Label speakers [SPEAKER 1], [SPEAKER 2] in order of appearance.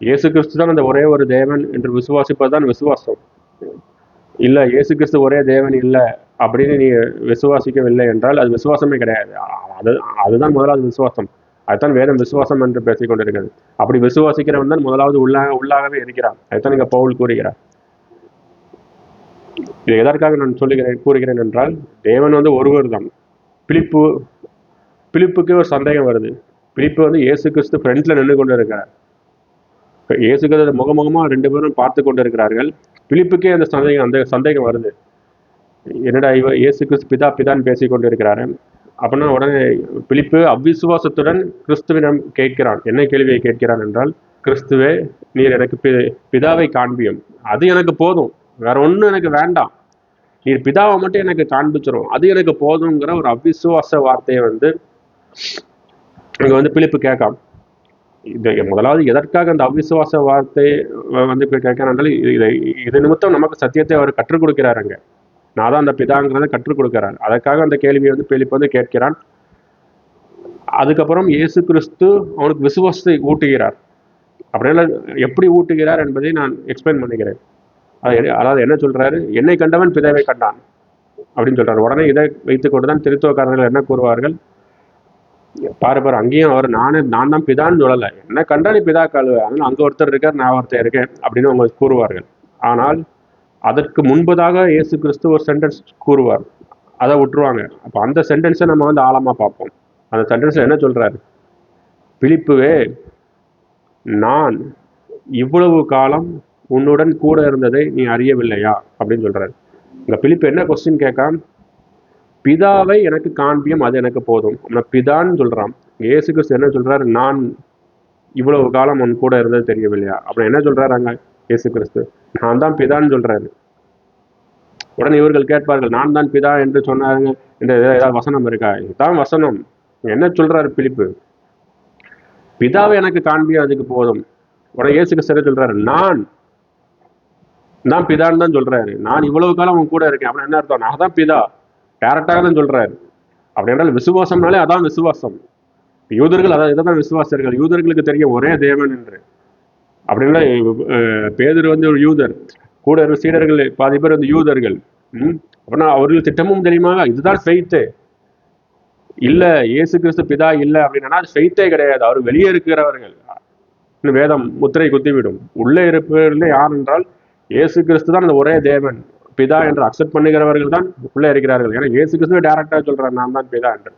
[SPEAKER 1] இயேசு கிறிஸ்து தான் அந்த ஒரே ஒரு தேவன் என்று விசுவாசிப்பது தான் விசுவாசம். இல்லை இயேசு கிறிஸ்து ஒரே தேவன் இல்லை அப்படின்னு நீ விசுவாசிக்கவில்லை என்றால் அது விசுவாசமே கிடையாது. அது அதுதான் முதலாவது விசுவாசம். அதுதான் வேதம் விசுவாசம் என்று பேசிக்கொண்டிருக்கிறது அப்படி விசுவாசிக்கிறவன் தான் முதலாவது உள்ளாக உள்ளாகவே இருக்கிறான். அதுதான் இங்கே பவுல் கூறுகிறார். இது எதற்காக நான் சொல்லுகிறேன் கூறுகிறேன் என்றால் தேவன் வந்து ஒருவர் தான் பிலிப்பு பிலிப்புக்கு ஒரு சந்தேகம் வருது. பிலிப்பு வந்து இயேசு கிறிஸ்து ஃப்ரெண்ட்ல நின்று கொண்டு இருக்கிறார் இயேசுகிறத முகமுகமாக முகமுகமா ரெண்டு பேரும் பார்த்து கொண்டு இருக்கிறார்கள் பிலிப்புக்கே அந்த சந்தேகம் அந்த சந்தேகம் வருது. என்னடா இவ இயேசு கிறிஸ்து பிதா பிதான்னு பேசி கொண்டு இருக்கிறாரு அப்படின்னா உடனே பிலிப்பு அவ்விசுவாசத்துடன் கிறிஸ்துவிடம் கேட்கிறான். என்ன கேள்வியை கேட்கிறான் என்றால் கிறிஸ்துவே நீர் எனக்கு பி- பிதாவை காண்பியும். அது எனக்கு போதும். வேற ஒன்றும் எனக்கு வேண்டாம். நீர் பிதாவை மட்டும் எனக்கு காண்பிச்சிரும். அது எனக்கு போதுங்கிற ஒரு அவிசுவாச வார்த்தையை வந்து இங்கே வந்து பிலிப்பு கேட்கான். இது முதலாவது எதற்காக அந்த அவிசுவாச வார்த்தை வந்து இப்போ கேட்கிறான் இதை- இது நிமித்தம் நமக்கு சத்தியத்தை அவர் கற்றுக் கொடுக்கிறாருங்க நான் தான் அந்த பிதாங்கிறத கற்றுக் கொடுக்கிறார். அதற்காக அந்த கேள்வியை வந்து பிலிப்பு வந்து கேட்கிறான். அதுக்கப்புறம் இயேசு கிறிஸ்து அவனுக்கு விசுவாசத்தை ஊட்டுகிறார். அப்படின்னா எப்படி ஊட்டுகிறார் என்பதை நான் எக்ஸ்பிளைன் பண்ணிக்கிறேன். அது அதாவது என்ன சொல்றாரு? என்னை கண்டவன் பிதாவை கண்டான். அப்படின்னு சொல்றாரு. உடனே இதை வைத்துக்கொண்டு தான் திருத்துவக்காரர்கள் என்ன கூறுவார்கள்? பாரு பாரு அங்கேயும் அவர் நானே நான் தான் பிதான்னு சொல்லலை. என்ன கண்டா நீ பிதா கழுவ அதனால அங்க ஒருத்தர் இருக்கார் நான் ஒருத்தர் இருக்கேன் அப்படின்னு அவங்க கூறுவார்கள். ஆனால் அதற்கு முன்பதாக இயேசு கிறிஸ்து ஒரு சென்டென்ஸ் கூறுவார். அதை விட்டுருவாங்க. அப்போ அந்த சென்டென்ஸை நம்ம வந்து ஆழமா பார்ப்போம். அந்த சென்டென்ஸ்ல என்ன சொல்றாரு? பிலிப்புவே நான் இவ்வளவு காலம் உன்னுடன் கூட இருந்ததை நீ அறியவில்லையா? அப்படின்னு சொல்றாரு. இந்த பிலிப்பு என்ன கொஸ்டின் கேட்கான்? பிதாவை எனக்கு காண்பியம் அது எனக்கு போதும். நான் பிதான்னு சொல்றான். ஏசு கிறிஸ்து என்ன சொல்றாரு? நான் இவ்வளவு காலம் உன் கூட இருந்தது தெரியவில்லையா? அப்புறம் என்ன சொல்றாரு அங்க இயேசு கிறிஸ்து? நான் தான் பிதான்னு சொல்றாரு. உடனே இவர்கள் கேட்பார்கள் நான் தான் பிதா என்று சொன்னாருங்க. இந்த ஏதாவது வசனம் இருக்கா? இதுதான் வசனம். என்ன சொல்றாரு பிலிப்பு? பிதாவை எனக்கு காண்பியம் அதுக்கு போதும். உடனே இயேசு கிறிஸ்து சொல்கிறாரு சொல்றாரு? நான் நான் பிதான்னு தான் சொல்றாரு. நான் இவ்வளவு காலம் உன் கூட இருக்கேன். அப்படின்னு என்ன அர்த்தம்? நான் தான் பிதா. டேரக்டாக தான் சொல்றாரு. அப்படி என்றால் விசுவாசம்னாலே அதான் விசுவாசம். யூதர்கள் அதான் இதை தான் விசுவாசர்கள் யூதர்களுக்கு தெரியும் ஒரே தேவன் என்று. அப்படின்னா பேதர் வந்து ஒரு யூதர் கூட இருந்த சீடர்கள் பாதி பேர் வந்து யூதர்கள். அப்படின்னா அவர்கள் திட்டமும் தெரியுமா? இதுதான் ஃபெய்த்து இல்ல இயேசு கிறிஸ்து பிதா இல்ல அப்படின்னா அது ஃபெய்த்தே கிடையாது. அவர் வெளியே இருக்கிறவர்கள். வேதம் முத்திரை குத்திவிடும். உள்ளே இருப்பவர்களே யார் என்றால் இயேசு கிறிஸ்து தான் அந்த ஒரே தேவன். பிதா என்று அக்செப்ட் பண்ணுகிறவர்கள் தான் உள்ளே இருக்கிறார்கள். ஏன்னா இயேசு கிருஷ்ணன் டைரக்டா சொல்றாரு. நான் தான் பிதா என்று.